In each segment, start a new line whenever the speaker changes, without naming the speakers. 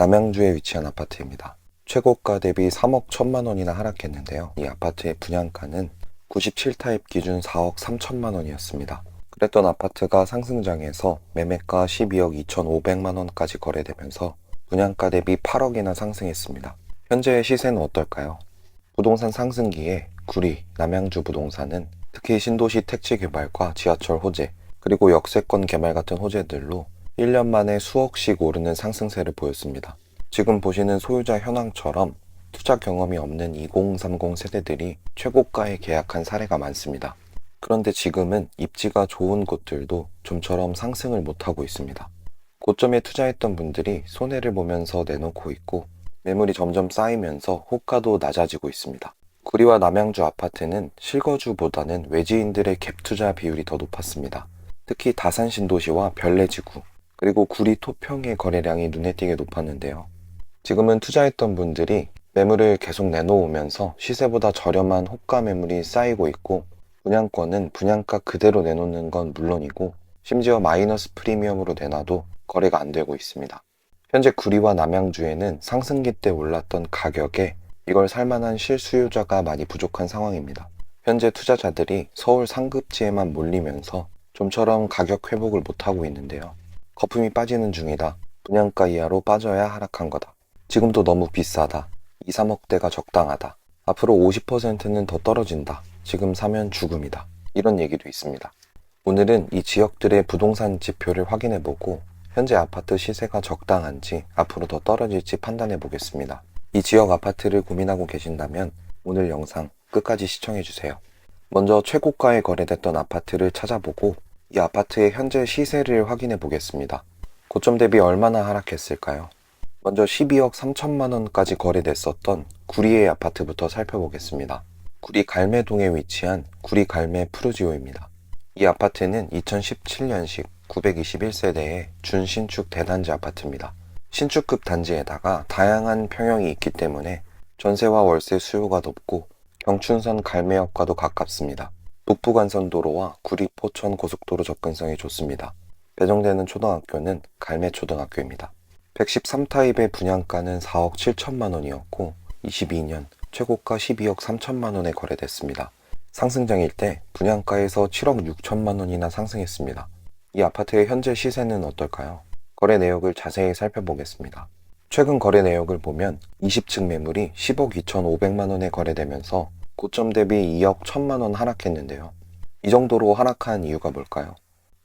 남양주에 위치한 아파트입니다. 최고가 대비 3억 1천만 원이나 하락했는데요. 이 아파트의 분양가는 97타입 기준 4억 3천만 원이었습니다. 그랬던 아파트가 상승장에서 매매가 12억 2천5백만 원까지 거래되면서 분양가 대비 8억이나 상승했습니다. 현재의 시세는 어떨까요? 부동산 상승기에 구리, 남양주 부동산은 특히 신도시 택지 개발과 지하철 호재, 그리고 역세권 개발 같은 호재들로 1년 만에 수억씩 오르는 상승세를 보였습니다. 지금 보시는 소유자 현황처럼 투자 경험이 없는 2030 세대들이 최고가에 계약한 사례가 많습니다. 그런데 지금은 입지가 좋은 곳들도 좀처럼 상승을 못하고 있습니다. 고점에 투자했던 분들이 손해를 보면서 내놓고 있고 매물이 점점 쌓이면서 호가도 낮아지고 있습니다. 구리와 남양주 아파트는 실거주보다는 외지인들의 갭 투자 비율이 더 높았습니다. 특히 다산 신도시와 별내지구 그리고 구리 토평의 거래량이 눈에 띄게 높았는데요. 지금은 투자했던 분들이 매물을 계속 내놓으면서 시세보다 저렴한 호가 매물이 쌓이고 있고 분양권은 분양가 그대로 내놓는 건 물론이고 심지어 마이너스 프리미엄으로 내놔도 거래가 안 되고 있습니다. 현재 구리와 남양주에는 상승기 때 올랐던 가격에 이걸 살만한 실수요자가 많이 부족한 상황입니다. 현재 투자자들이 서울 상급지에만 몰리면서 좀처럼 가격 회복을 못하고 있는데요. 거품이 빠지는 중이다. 분양가 이하로 빠져야 하락한 거다. 지금도 너무 비싸다. 2, 3억대가 적당하다. 앞으로 50%는 더 떨어진다. 지금 사면 죽음이다. 이런 얘기도 있습니다. 오늘은 이 지역들의 부동산 지표를 확인해 보고 현재 아파트 시세가 적당한지 앞으로 더 떨어질지 판단해 보겠습니다. 이 지역 아파트를 고민하고 계신다면 오늘 영상 끝까지 시청해 주세요. 먼저 최고가에 거래됐던 아파트를 찾아보고 이 아파트의 현재 시세를 확인해 보겠습니다. 고점 대비 얼마나 하락했을까요? 먼저 12억 3천만 원까지 거래됐었던 구리의 아파트부터 살펴보겠습니다. 구리 갈매동에 위치한 구리 갈매 푸르지오입니다. 이 아파트는 2017년식 921세대의 준신축 대단지 아파트입니다. 신축급 단지에다가 다양한 평형이 있기 때문에 전세와 월세 수요가 높고 경춘선 갈매역과도 가깝습니다. 북부간선도로와 구리 포천 고속도로 접근성이 좋습니다. 배정되는 초등학교는 갈매초등학교입니다. 113타입의 분양가는 4억 7천만 원이었고 22년 최고가 12억 3천만 원에 거래됐습니다. 상승장일 때 분양가에서 7억 6천만 원이나 상승했습니다. 이 아파트의 현재 시세는 어떨까요? 거래 내역을 자세히 살펴보겠습니다. 최근 거래 내역을 보면 20층 매물이 10억 2천5백만 원에 거래되면서 고점 대비 2억 1천만 원 하락했는데요. 이 정도로 하락한 이유가 뭘까요?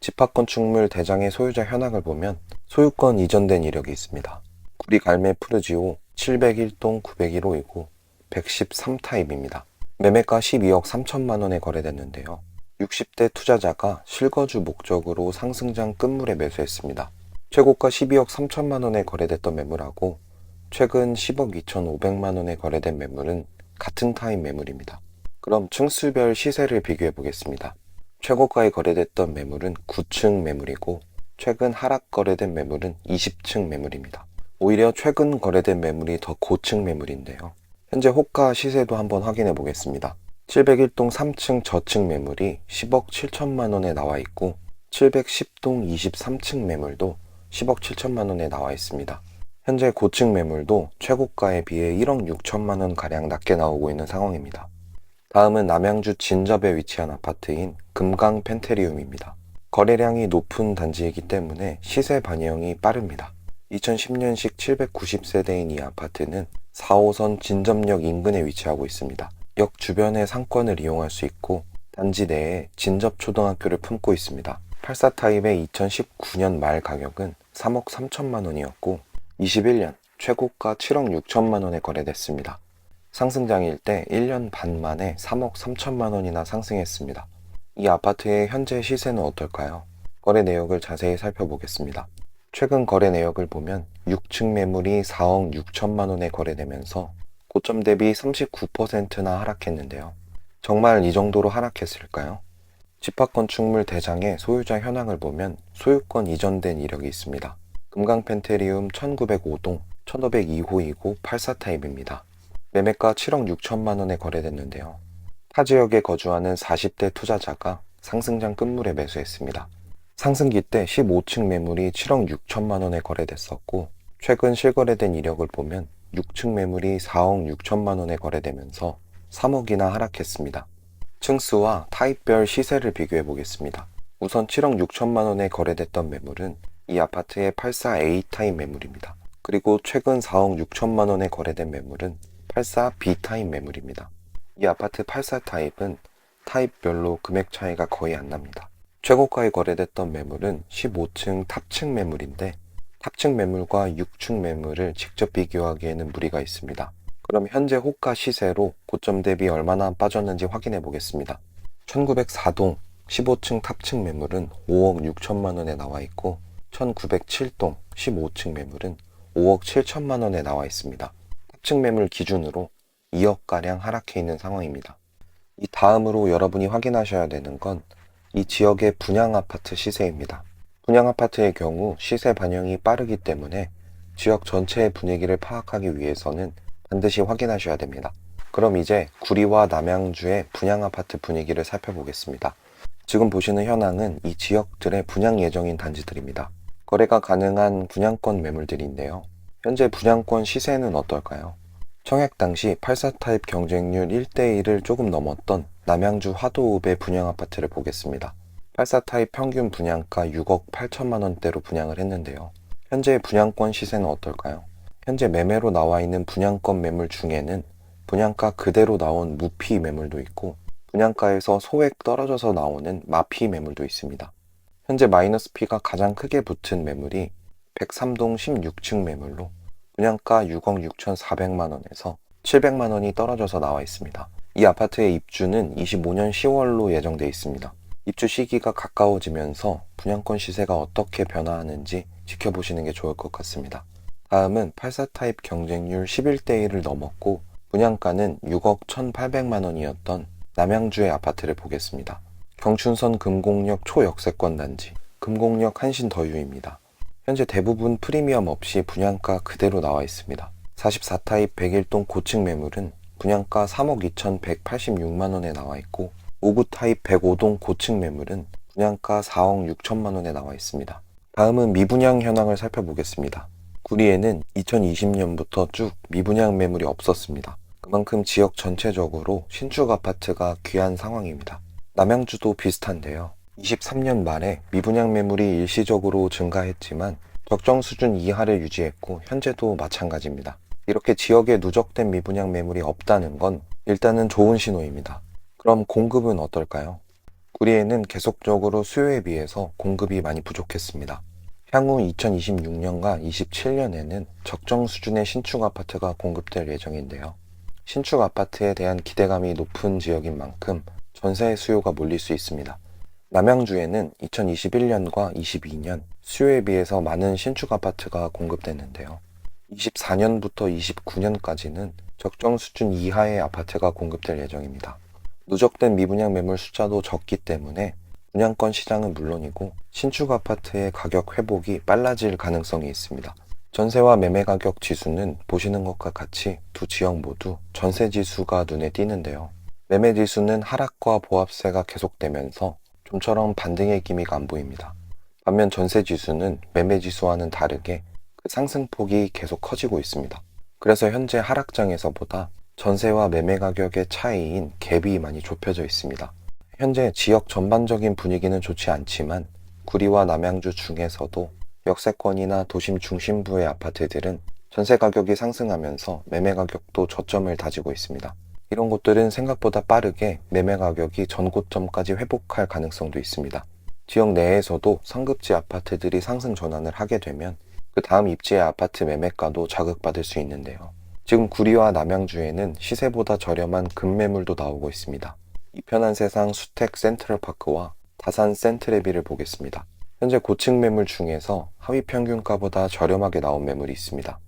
집합건축물 대장의 소유자 현황을 보면 소유권 이전된 이력이 있습니다. 구리 갈매 푸르지오 701동 901호이고 113타입입니다. 매매가 12억 3천만 원에 거래됐는데요. 60대 투자자가 실거주 목적으로 상승장 끝물에 매수했습니다. 최고가 12억 3천만 원에 거래됐던 매물하고 최근 10억 2천 5백만 원에 거래된 매물은 같은 타입 매물입니다. 그럼 층수별 시세를 비교해 보겠습니다. 최고가에 거래됐던 매물은 9층 매물이고 최근 하락 거래된 매물은 20층 매물입니다. 오히려 최근 거래된 매물이 더 고층 매물인데요. 현재 호가 시세도 한번 확인해 보겠습니다. 701동 3층 저층 매물이 10억 7천만 원에 나와 있고 710동 23층 매물도 10억 7천만 원에 나와 있습니다. 현재 고층 매물도 최고가에 비해 1억 6천만 원 가량 낮게 나오고 있는 상황입니다. 다음은 남양주 진접에 위치한 아파트인 금강 펜테리움입니다. 거래량이 높은 단지이기 때문에 시세 반영이 빠릅니다. 2010년식 790세대인 이 아파트는 4호선 진접역 인근에 위치하고 있습니다. 역 주변의 상권을 이용할 수 있고 단지 내에 진접 초등학교를 품고 있습니다. 84 타입의 2019년 말 가격은 3억 3천만 원이었고 21년 최고가 7억 6천만 원에 거래됐습니다. 상승장일 때 1년 반 만에 3억 3천만 원이나 상승했습니다. 이 아파트의 현재 시세는 어떨까요? 거래 내역을 자세히 살펴보겠습니다. 최근 거래 내역을 보면 6층 매물이 4억 6천만 원에 거래되면서 고점 대비 39%나 하락했는데요. 정말 이 정도로 하락했을까요? 집합건축물 대장의 소유자 현황을 보면 소유권 이전된 이력이 있습니다. 금강펜테리움 1905동 1502호이고 84타입입니다. 매매가 7억 6천만 원에 거래됐는데요. 타 지역에 거주하는 40대 투자자가 상승장 끝물에 매수했습니다. 상승기 때 15층 매물이 7억 6천만 원에 거래됐었고 최근 실거래된 이력을 보면 6층 매물이 4억 6천만 원에 거래되면서 3억이나 하락했습니다. 층수와 타입별 시세를 비교해 보겠습니다. 우선 7억 6천만 원에 거래됐던 매물은 이 아파트의 84A 타입 매물입니다. 그리고 최근 4억 6천만 원에 거래된 매물은 84B 타입 매물입니다. 이 아파트 84 타입은 타입별로 금액 차이가 거의 안 납니다. 최고가에 거래됐던 매물은 15층 탑층 매물인데 탑층 매물과 6층 매물을 직접 비교하기에는 무리가 있습니다. 그럼 현재 호가 시세로 고점 대비 얼마나 빠졌는지 확인해 보겠습니다. 1904동 15층 탑층 매물은 5억 6천만 원에 나와 있고 1907동 15층 매물은 5억 7천만 원에 나와 있습니다. 탑층 매물 기준으로 2억가량 하락해 있는 상황입니다. 이 다음으로 여러분이 확인하셔야 되는 건 이 지역의 분양 아파트 시세입니다. 분양 아파트의 경우 시세 반영이 빠르기 때문에 지역 전체의 분위기를 파악하기 위해서는 반드시 확인하셔야 됩니다. 그럼 이제 구리와 남양주의 분양 아파트 분위기를 살펴보겠습니다. 지금 보시는 현황은 이 지역들의 분양 예정인 단지들입니다. 거래가 가능한 분양권 매물들인데요. 현재 분양권 시세는 어떨까요? 청약 당시 84 타입 경쟁률 1대1을 조금 넘었던 남양주 화도읍의 분양 아파트를 보겠습니다. 84 타입 평균 분양가 6억 8천만 원대로 분양을 했는데요. 현재 분양권 시세는 어떨까요? 현재 매매로 나와 있는 분양권 매물 중에는 분양가 그대로 나온 무피 매물도 있고 분양가에서 소액 떨어져서 나오는 마피 매물도 있습니다. 현재 마이너스 피가 가장 크게 붙은 매물이 103동 16층 매물로 분양가 6억 6,400만 원에서 700만 원이 떨어져서 나와 있습니다. 이 아파트의 입주는 25년 10월로 예정돼 있습니다. 입주 시기가 가까워지면서 분양권 시세가 어떻게 변화하는지 지켜보시는 게 좋을 것 같습니다. 다음은 84 타입 경쟁률 11대 1을 넘었고 분양가는 6억 1,800만 원이었던 남양주의 아파트를 보겠습니다. 경춘선 금곡역 초역세권 단지, 금곡역 한신더유입니다. 현재 대부분 프리미엄 없이 분양가 그대로 나와 있습니다. 44 타입 101동 고층 매물은 분양가 3억 2,186만 원에 나와 있고 59 타입 105동 고층 매물은 분양가 4억 6천만 원에 나와 있습니다. 다음은 미분양 현황을 살펴보겠습니다. 구리에는 2020년부터 쭉 미분양 매물이 없었습니다. 그만큼 지역 전체적으로 신축 아파트가 귀한 상황입니다. 남양주도 비슷한데요. 23년 말에 미분양 매물이 일시적으로 증가했지만 적정 수준 이하를 유지했고 현재도 마찬가지입니다. 이렇게 지역에 누적된 미분양 매물이 없다는 건 일단은 좋은 신호입니다. 그럼 공급은 어떨까요? 구리에는 계속적으로 수요에 비해서 공급이 많이 부족했습니다. 향후 2026년과 27년에는 적정 수준의 신축 아파트가 공급될 예정인데요. 신축 아파트에 대한 기대감이 높은 지역인 만큼 전세 수요가 몰릴 수 있습니다. 남양주에는 2021년과 22년 수요에 비해서 많은 신축 아파트가 공급됐는데요. 24년부터 29년까지는 적정 수준 이하의 아파트가 공급될 예정입니다. 누적된 미분양 매물 숫자도 적기 때문에 분양권 시장은 물론이고 신축 아파트의 가격 회복이 빨라질 가능성이 있습니다. 전세와 매매 가격 지수는 보시는 것과 같이 두 지역 모두 전세 지수가 눈에 띄는데요. 매매 지수는 하락과 보합세가 계속되면서 좀처럼 반등의 기미가 안 보입니다. 반면 전세 지수는 매매 지수와는 다르게 그 상승폭이 계속 커지고 있습니다. 그래서 현재 하락장에서보다 전세와 매매 가격의 차이인 갭이 많이 좁혀져 있습니다. 현재 지역 전반적인 분위기는 좋지 않지만 구리와 남양주 중에서도 역세권이나 도심 중심부의 아파트들은 전세 가격이 상승하면서 매매 가격도 저점을 다지고 있습니다. 이런 곳들은 생각보다 빠르게 매매 가격이 전고점까지 회복할 가능성도 있습니다. 지역 내에서도 상급지 아파트들이 상승 전환을 하게 되면 그 다음 입지의 아파트 매매가도 자극받을 수 있는데요. 지금 구리와 남양주에는 시세보다 저렴한 급매물도 나오고 있습니다. 이 편한 세상 수택 센트럴파크와 다산 센트레비를 보겠습니다. 현재 고층 매물 중에서 하위 평균가보다 저렴하게 나온 매물이 있습니다.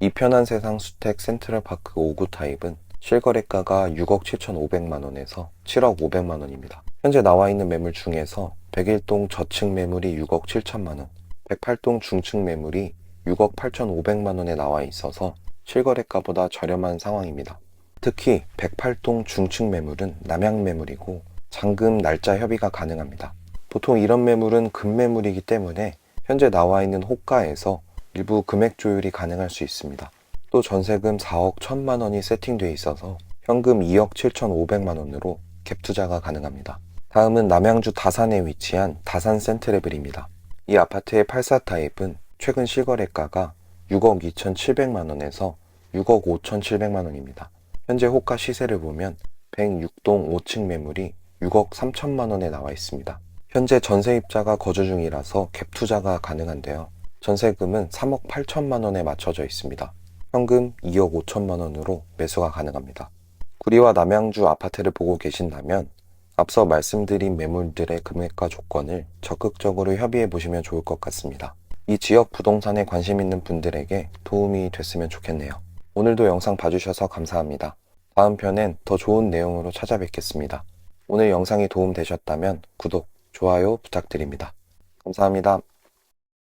이 편한 세상 수택 센트럴파크 5구 타입은 실거래가가 6억 7,500만 원에서 7억 500만 원입니다. 현재 나와 있는 매물 중에서 101동 저층 매물이 6억 7천만 원, 108동 중층 매물이 6억 8,500만 원에 나와 있어서 실거래가보다 저렴한 상황입니다. 특히 108동 중층 매물은 남양 매물이고 잔금 날짜 협의가 가능합니다. 보통 이런 매물은 금매물이기 때문에 현재 나와 있는 호가에서 일부 금액 조율이 가능할 수 있습니다. 또 전세금 4억 1천만 원이 세팅돼 있어서 현금 2억 7천5백만 원으로 갭 투자가 가능합니다. 다음은 남양주 다산에 위치한 다산 센트레블입니다. 이 아파트의 84 타입은 최근 실거래가가 6억 2천7백만 원에서 6억 5천7백만 원입니다. 현재 호가 시세를 보면 106동 5층 매물이 6억 3천만 원에 나와 있습니다. 현재 전세 입자가 거주 중이라서 갭 투자가 가능한데요. 전세금은 3억 8천만 원에 맞춰져 있습니다. 현금 2억 5천만 원으로 매수가 가능합니다. 구리와 남양주 아파트를 보고 계신다면 앞서 말씀드린 매물들의 금액과 조건을 적극적으로 협의해 보시면 좋을 것 같습니다. 이 지역 부동산에 관심 있는 분들에게 도움이 됐으면 좋겠네요. 오늘도 영상 봐주셔서 감사합니다. 다음 편엔 더 좋은 내용으로 찾아뵙겠습니다. 오늘 영상이 도움되셨다면 구독, 좋아요 부탁드립니다. 감사합니다.